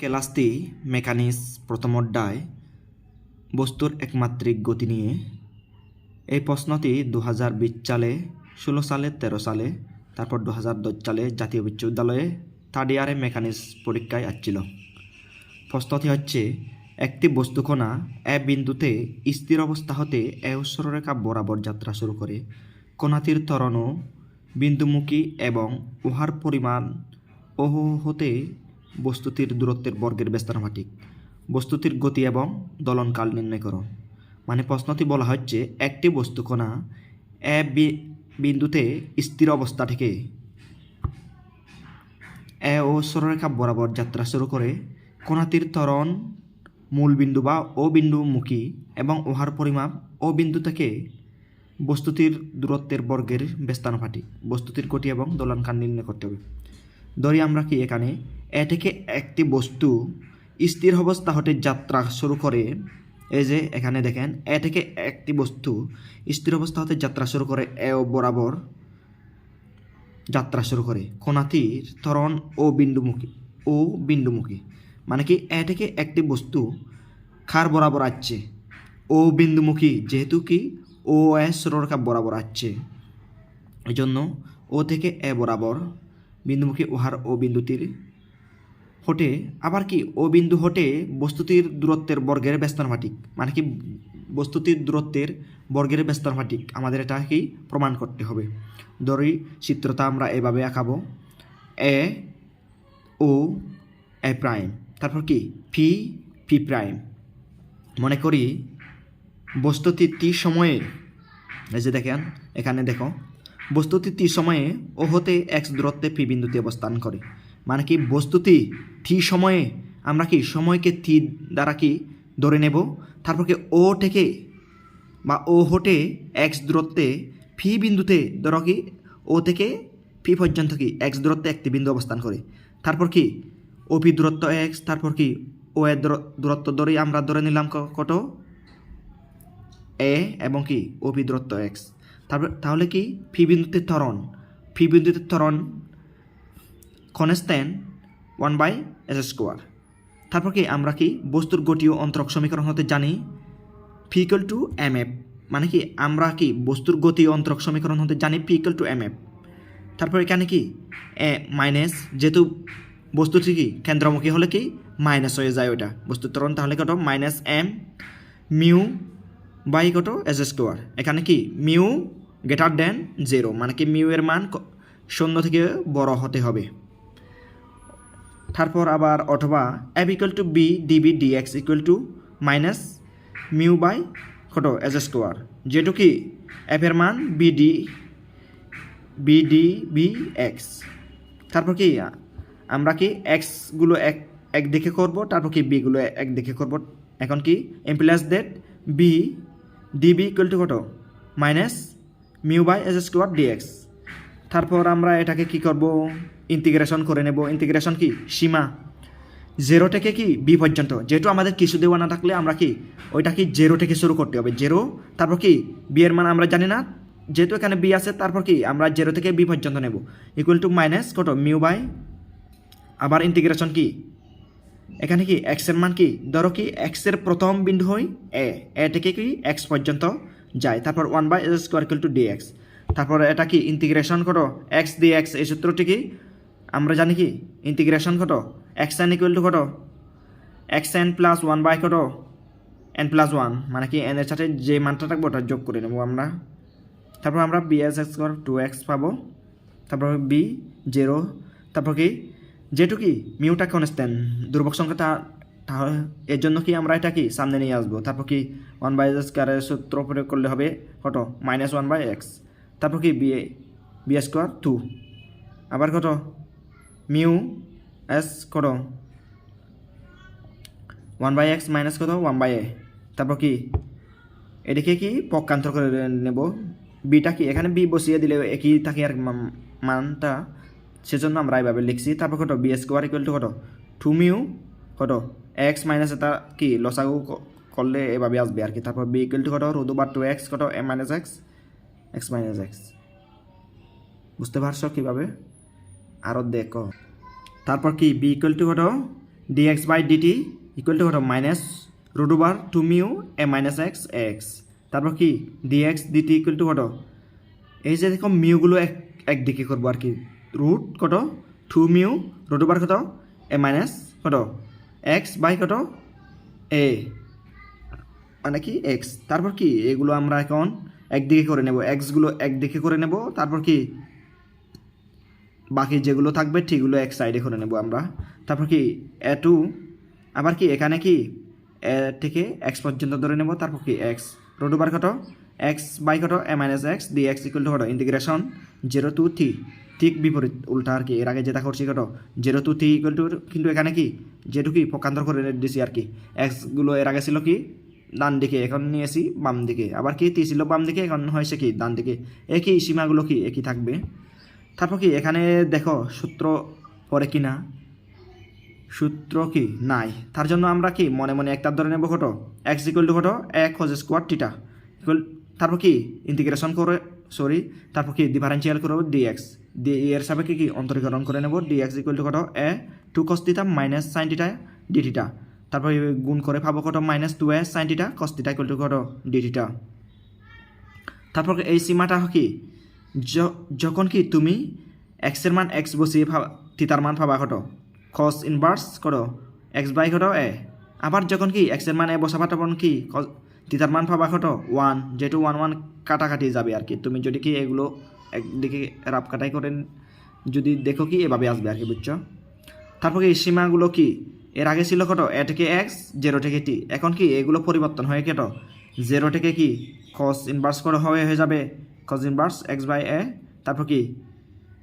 ক্লাসটি মেকানিক্স প্রথম অধ্যায়, বস্তুর একমাত্রিক গতি নিয়ে। এই প্রশ্নটি দু হাজার বিশ সালে, ষোলো সালে, তেরো সালে, তারপর দু হাজার দশ সালে জাতীয় বিশ্ববিদ্যালয়ে থার্ড ইয়ারে মেকানিক্স পরীক্ষায় আসছিল। প্রশ্নটি হচ্ছে, একটি বস্তুকণা এ বিন্দুতে স্থির অবস্থা হতে এ সরলরেখা বরাবর যাত্রা শুরু করে। কণাটির ত্বরণ বিন্দুমুখী এবং উহার পরিমাণ ওহ হতে বস্তুটির দূরত্বের বর্গের ব্যস্তানুপাতিক বস্তুটির গতি এবং দলনকাল নির্ণয় করো। মানে প্রশ্নটি বলা হচ্ছে, একটি বস্তুকণা এ বি- বিন্দুতে স্থির অবস্থা থেকে এ ও সরলরেখা বরাবর যাত্রা শুরু করে কণাটির ত্বরণ, মূল বিন্দু বা ও বিন্দুমুখী এবং উহার পরিমাপ ও বিন্দু থেকে বস্তুটির দূরত্বের বর্গের ব্যস্তানুপাতিক বস্তুটির গতি এবং দোলনকাল নির্ণয় করতে হবে। ধরি আমরা কি এখানে? এ থেকে একটি বস্তু স্থির অবস্থা হতে যাত্রা শুরু করে। এই যে, এখানে দেখেন, এ থেকে একটি বস্তু স্থির অবস্থা হতে যাত্রা শুরু করে এ ও বরাবর যাত্রা শুরু করে। কোনাতির ত্বরণ ও বিন্দুমুখী ও বিন্দুমুখী। মানে কি, এ থেকে একটি বস্তু খার বরাবর আসছে। ও বিন্দুমুখী, যেহেতু কি, ও এস সরলরেখা বরাবর আসছে। এই জন্য ও থেকে এ বরাবর বিন্দুমুখী উহার ও বিন্দুটির হটে। আবার কি, ও বিন্দু হটে বস্তুটির দূরত্বের বর্গের ব্যস্তানুপাতিক। মানে কি, বস্তুটির দূরত্বের বর্গের ব্যস্তানুপাতিক। আমাদের এটা কি প্রমাণ করতে হবে। ধরি, চিত্রটা আমরা এভাবে আঁকাবো। এ, ও, এ প্রাইম। তারপর কি পি পি প্রাইম। মনে করি, বস্তুটি টি সময়ে, এই যে দেখেন, এখানে দেখো বস্তুটি টি সময়ে ও হতে এক্স দূরত্বে পি বিন্দুতে অবস্থান করে। মানে কি বস্তুটি টি সময়ে আমরা কি সময়কে টি দ্বারা কি ধরে নেব? তারপর কি ও থেকে বা ও হটে এক্স দূরত্বে ফি বিন্দুতে ধরো কি, ও থেকে ফি পর্যন্ত কি এক্স দূরত্বে একটি বিন্দু অবস্থান করে। তারপর কি, ও পি দূরত্ব এক্স তারপর কি ও দূর- দূরত্ব ধরেই আমরা ধরে নিলাম কত? এ এবং কি ও পি দূরত্ব এক্স। তারপর তাহলে কি? ফি বিন্দুতে ত্বরণ। ফি বিন্দুতে ত্বরণ constant one by S square. তারপর কি? আমরা কি বস্তুর গতি ও অন্তরক সমীকরণ হতে জানি? ফিকল টু এম এফ মানে কি? আমরা কি বস্তুর গতি অন্তরক সমীকরণ হতে জানি? ফিকল টু এম এফ তারপর এখানে কি? এ মাইনাস যেহেতু বস্তুটি কি? কেন্দ্রমুখী হলে কি? মাইনাস হয়ে যায় ওটা বস্তুর ত্বরণ তাহলে কত? মাইনাস এম মিউ বাই কত? এস স্কোয়ার এখানে কি? মিউ গ্রেটার দেন জিরো মানে কি মিউ এর মান শূন্য থেকে বড় হতে হবে। তারপর আবার অথবা F equal to v dv dx equal to minus mu by কত? এস স্কোয়ার যেহেতু কি এফ এর মান বিডি বিডি বি এক্স তারপর কি আমরা কি এক্সগুলো এক এক দিকে করব, তারপর কি বিগুলো এক দিকে করব। এখন কি implies that v dv equal to কত? Minus mu by S square dx তারপর আমরা এটাকে কি করব? ইন্টিগ্রেশন করে নেব। ইন্টিগ্রেশন কি? সীমা। জেরো থেকে কি? বি পর্যন্ত। যেহেতু আমাদের কিছু দেওয়া না থাকলে আমরা কি? ওইটা কি জেরো থেকে শুরু করতে হবে। জেরো তারপর কি? বি এর মান আমরা জানি না। যেহেতু এখানে বি আছে, তারপর কি? আমরা জেরো থেকে বি পর্যন্ত নেব। ইকুয়াল টু মাইনাস কত? মিউ বাই আবার ইন্টিগ্রেশন কি? এখানে কি? এক্সের মান কি? ধরো কি এক্সের প্রথম বিন্দু হই এ এ থেকে কি? এক্স পর্যন্ত। যায়। তারপর one by S square equal to X তারপর এটা কি ইন্টিগ্রেশন করো এক্স ডি এক্স এই সূত্রটি কি? আমরা জানি কি? ইন্টিগ্রেশন কত? এক্স এন ইকুয়াল টু কত? X N plus one by কত? এন প্লাস ওয়ান মানে কি এন এর সাথে যে মানটা থাকবে ওটা যোগ করে নেব আমরা। তারপর আমরা v S X to X পাবো। তারপর বি জিরো তারপর কি? যেহেতু কি? মিউটা কনস্ট্যান্ট দুর্ভোগ সংখ্যাটা এর জন্য কি আমরা এটা কি সামনে নিয়ে আসব? তারপর কি ওয়ান বাই স্কোয়ারের সূত্র প্রয়োগ করলে হবে কত? মাইনাস ওয়ান বাই এক্স তারপর কি বি বি স্কোয়ার টু আবার কত? মিউ এস কত? ওয়ান বাই এক্স মাইনাস কত? ওয়ান বাই এ তারপর কি? এদিকে কি পক্ষান্তর করে নেব। বিটা কি? এখানে বি বসিয়ে দিলে একই থাকে আর মান- মানটা। সেজন্য আমরা এইভাবে লিখছি। তারপর কত? বি স্কোয়ার ইকুয়াল টু কত? টু মিউ কত? এক্স মাইনাস এটা কি? লসাগু করলে এভাবে আসবে আর কি তারপর বি ইকুয়াল টু কত রুদু বার টু এক্স কত? M minus X. X minus X. বুঝতে পারছ কীভাবে? আরও দেখো। তারপর কি? বি ইকুয়াল টু কত? Dx by dt equal to কত? Minus root over two mu A minus X X. তারপর কি? ডিএক্স ডিটি ইকুয়াল টু কত? এই যে দেখো মিউগুলো এক একদিকে করব আর কি রুট কত? টু মিউ রুট ওভার কত? এ মাইনাস কত? এক্স বাই কত? এ মানে কি? এক্স তারপর কি? এগুলো আমরা এখন একদিকে করে নেব। এক্সগুলো একদিকে করে নেব। তারপর কি? বাকি যেগুলো থাকবে, ঠিকগুলো এক সাইডে করে নেব আমরা। তারপর কি? এ টু আবার কি? এখানে কি? এ থেকে এক্স পর্যন্ত ধরে নেব। তারপর কি? এক্স রোড ওভার কত? এক্স বাই কত? A minus X D X equal to কত? ইন্টিগ্রেশন জিরো টু থ্রি ঠিক বিপরীত, উল্টা আর কি। এর আগে যেটা করছি কত zero to three equal to কিন্তু এখানে কি? যেটু কি পক্ষান্তর করে দিছি আর কি। এক্সগুলো এর আগে ছিল কি? ডান দিকে, এখন নিয়েছি বাম দিকে। আবার কি? তি ছিল বাম দিকে, এখন হয়েছে কি? ডান দিকে। একই সীমাগুলো কি? একই থাকবে। তারপর কি? এখানে দেখো, সূত্র পরে কি না সূত্র কি? নাই। তার জন্য আমরা কি? মনে মনে একটা ধরে নেব কত? এক্স ইকুয়াল টু কত? এক হোজ স্কোয়ার টিটা ইকুয়াল তারপর কি? ইন্টিগ্রেশন করে সরি তারপর কি ডিফারেন্সিয়াল করব? ডিএক্স ডি এর সাপেক্ষে কি অন্তরীকরণ করে নেব? ডিএক্স ইকুয়াল টু কত? A two cos theta minus sine theta D তারপর গুণ করে পাবো কত? Minus two A sine theta cos theta equal to কত? ডি টিটা তারপর এই সীমাটা কি? যখন কি তুমি এক্সের মান এক্স বসিয়ে থিতার মান পাবা কত? কস ইনভার্স কত? এক্স বাই কত? এ আবার যখন কি এক্সের মান এ বসাবা তখন কি? থিতার মান পাবা কত? ওয়ান যেহেতু ওয়ান ওয়ান কাটাকাটি যাবে আর কি। তুমি যদি কি এগুলো একদিকে রাপ কাটাই করেন, যদি দেখো কি, এভাবে আসবে আর কি, বুঝছ? তারপর কি সীমাগুলো কি? এর আগে ছিল কত? এ থেকে এক্স জেরো থেকে টি এখন কি এগুলো পরিবর্তন হয়ে কেটো জেরো থেকে কি? কস ইনভার্স করে হয়ে হয়ে যাবে। Cos inverse X by A তারপর কি?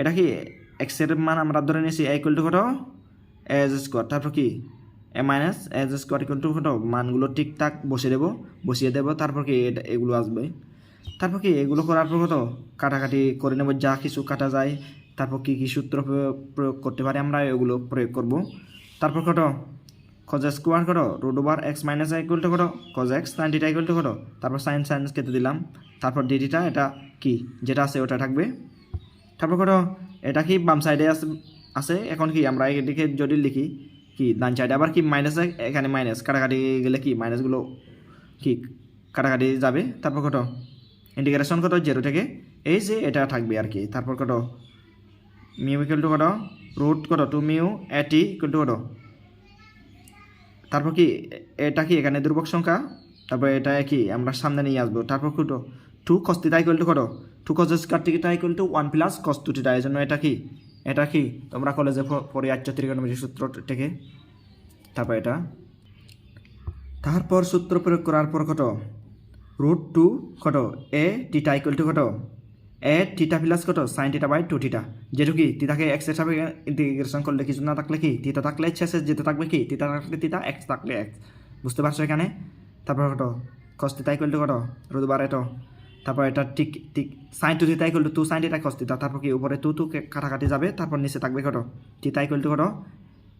এটা কি? এক্সের মান আমরা ধরে নিয়েছি এ ইকুয়াল টু কত? এজ স্কোয়ার তারপর কি? A minus age square equal to কত মানগুলো ঠিকঠাক বসিয়ে দেবো বসিয়ে দেবো, তারপর কি এগুলো আসবে। তারপর কি এগুলো করার পর কত? কাটাকাটি করে নেব, যা কিছু কাটা যায়, তারপর কি কি সূত্র প্রয়োগ- করতে পারি আমরা, এগুলো প্রয়োগ করব। তারপর কত? কজ স্কোয়ার করো root over X minus equal to cos X sine theta equal to তারপর সাইন সাইন্স কেটে দিলাম। তারপর ডিটিটা এটা কি? যেটা আছে ওটা থাকবে। তারপর করো এটা কি বাম সাইডে আছে? এখন কি আমরা এদিকে যদি লিখি কি ডান সাইডে আবার কি মাইনাস এখানে মাইনাস কাটাকাটি গেলে কি মাইনাসগুলো কি কাটাকাটি যাবে? তারপর কত? ইন্টিগ্রেশন কত? জিরো থেকে? এই যে এটা থাকবে আর কি। তারপর কত? মিউ ইকুয়াল টু কত? রুট কত? টু মিউ এটি ইকুয়াল টু কত? তারপর কি? এটা কি এখানে দুর্ভক সংখ্যা? তারপর এটা কি? আমরা সামনে নিয়ে আসব। তারপর কত? Two cos theta equal to কত? Two cos square টিকিটা equal to one plus cos এই জন্য এটা কি? এটা কি? তোমরা কলেজে পড়ে আচ্ছ ত্রিকোণমিতি সূত্র থেকে? তারপর এটা। তারপর সূত্র প্রয়োগ করার পর কত? রুট টু কত? এ টিটা ইকুয়াল টু কত? এ টিটা প্লাস কত? Sine theta by two theta যেটু কি? টিটাকে এক্স হিসাবে ইন্টিগ্রেশন করলে কিছু না থাকলে কি? টিটা থাকলে শেষে যেতে থাকবে কি? টিটা থাকলে টিটা এক্স থাকলে এক্স বুঝতে পারছ এখানে? তারপর কত? কস টিটা ইকুয়াল টু কত? রুট বার এটো তারপর এটা ঠিক ঠিক sine two theta equal to two sine theta cos theta তারপর কি উপরে টু টু কাটাকাটি যাবে, তারপর নিচে থাকবে কত? টিটা ইকুয়াল টু কত?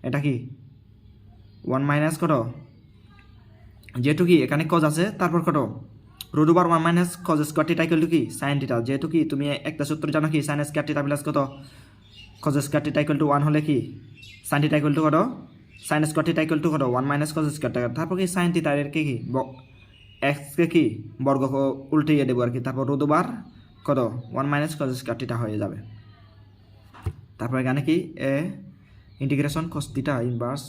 এটা কি? ওয়ান মাইনাস কত? যেহেতু কি এখানে কজ আছে, তারপর কত? Root over one minus cos square theta equal to কি? সাইন টিটা যেহেতু কি তুমি একটা সূত্র জানো কি সাইন স্কোয়ার টিটা প্লাস কত? Cos square theta equal to one হলে কি? সাইন টিটা ইকুয়াল টু কত? Sine square theta equal to কত? ওয়ান মাইনাস কজ স্কোয়ার তারপর কি সাইন টিটা এর কি এক্সকে কি বর্গ উল্টিয়ে দেবো আর কি? তারপর ওভার কত one minus cos square theta হয়ে যাবে। তারপর এখানে কি? A integration cos theta inverse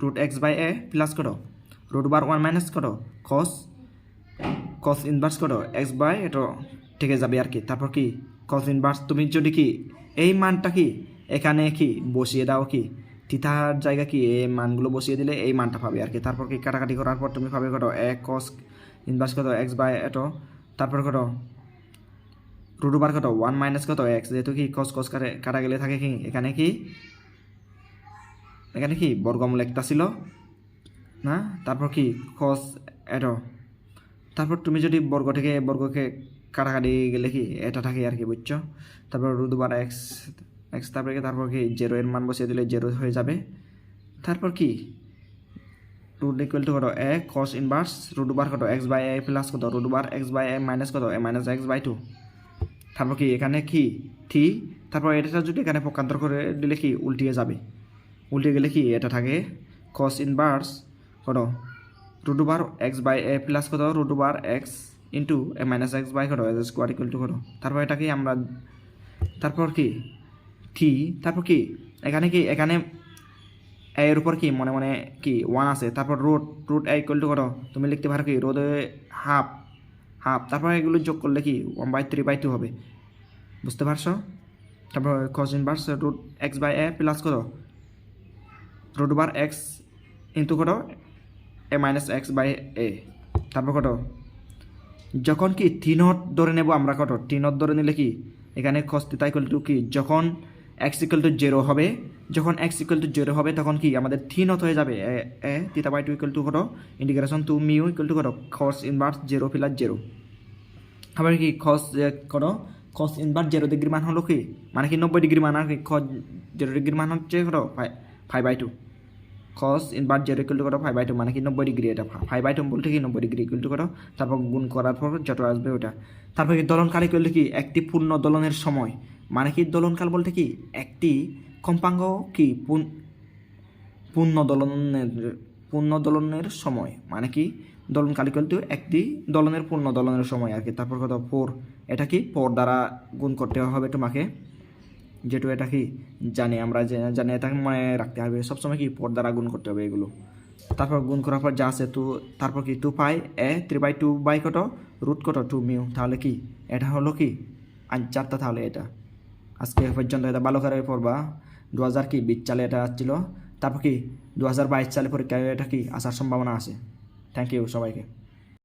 root X by A plus কত রুট বার ওয়ান মাইনাস কত কস কস ইনভার্স করো এক্স বাই এটা থেকে যাবে আর কি। তারপর কি? কস ইনভার্স তুমি যদি কি এই মানটা কি এখানে কি বসিয়ে দাও কি? থিতার জায়গা কি? এই মানগুলো বসিয়ে দিলে এই মানটা পাবে আর কি। তারপর কি কাটাকাটি করার পর তুমি পাবে কত এক কস ইনভার্স কত? এক্স বাই এটো। তারপর কত রুট বার কত? ওয়ান মাইনাস কত? এক্স যেহেতু কি কস কস কাটে গেলে থাকে কি? এখানে কি? এখানে কি? বর্গমূল একটা ছিল, না? তারপর কি? কস এটো। তারপর তুমি যদি বর্গ থেকে, বর্গকে কাটাকাটি গেলে কি? এটা থাকে আর কি, বুঝছ? তারপর রুট বার এক্স এক্স তারপরে কি, তারপর কি জেরো এর মান বসিয়ে দিলে জেরো হয়ে যাবে। তারপর কি? রুট ইকুয়াল টু কত? এ কস ইনভার্স রুট বার কত? এক্স বাই এ প্লাস কত? Root bar X by A minus কত? A minus X by two তারপর কি, এখানে কি? থ্রি তারপর এটা যদি এখানে পক্ষান্তর করে দিলে কি? উল্টিয়ে যাবে। উল্টে গেলে কি? এটা থাকে কস ইনভার্স কত? Root over X by A plus কত? Root over X into A minus X by কত? এজ স্কোয়ার ইকুয়াল টু কত? তারপর এটাকে আমরা, তারপর কি? কি? তারপর কি? এখানে কি? এখানে এর উপর কি? মনে মনে কি? ওয়ান আছে। তারপর রোড রোড এ ইকুয়াল কত? তুমি লিখতে পারো কি? রোদে হাফ হাফ তারপর এগুলো যোগ করলে কি? One by three by two হবে। বুঝতে পারছ? তারপর cos inverse root X by A plus কত? রুট ওভার এক্স ইন্টু কত? A minus X by A তারপর কত? যখন কি তিনত ধরে নেব আমরা কত? তিনত ধরে নিলে কি? এখানে থিটা ইকুয়াল টু কি? যখন এক্স ইকুয়াল টু জেরো হবে। যখন এক্স ইকুয়াল টু জেরো হবে, তখন কি আমাদের থিনত হয়ে যাবে? এ theta by two equal to কত? Integration to mu equal to কত? খস ইনভার্স জেরো প্লাস জেরো আবার কি খস কত? খস ইনভার্স জেরো ডিগ্রি মান হলো কি? মানে কি নব্বই ডিগ্রি মান আর কি? খস জেরো ডিগ্রি মান হচ্ছে কত? Five by two cos inverse zero equal to কত? ফাইভ বাই টু মানে কি নব্বই ডিগ্রি এটা। ফাইভ বাই টু বলতে কি নব্বই ডিগ্রি ইকুয়াল টু কত? তারপর গুণ করার পর যত আসবে ওটা। তারপর কি দলনকাল ইকুয়াল কি? একটি পূর্ণ দলনের সময়। মানে কি দলনকাল বলতে কি? একটি কম্পাঙ্গ কি? পূর্ণ দলনের পূর্ণ দলনের সময়। মানে কি? দলন কালিকল টু একটি দলনের পূর্ণ দলনের সময় আর কি। তারপর কত? ফোর এটা কি? ফোর দ্বারা গুণ করতে হবে তোমাকে। যেটু এটা কি জানি, আমরা জানি এটাকে মনে রাখতে হবে। সবসময় কি ফোর দ্বারা গুণ করতে হবে এগুলো। তারপর গুণ করার পর যা আছে টু তারপর কি two pi A three by two by কত? রুট কত? Two mu. তাহলে কি? এটা হলো কি? আনচারটা তাহলে এটা। আজকে পর্যন্ত এটা ভালো করে পড়বা। দু হাজার কি? বিশ সালে এটা আসছিল। তারপর কি? দু হাজার বাইশ সালে পরীক্ষায় এটা কি? আসার সম্ভাবনা আছে। থ্যাংক ইউ সবাইকে।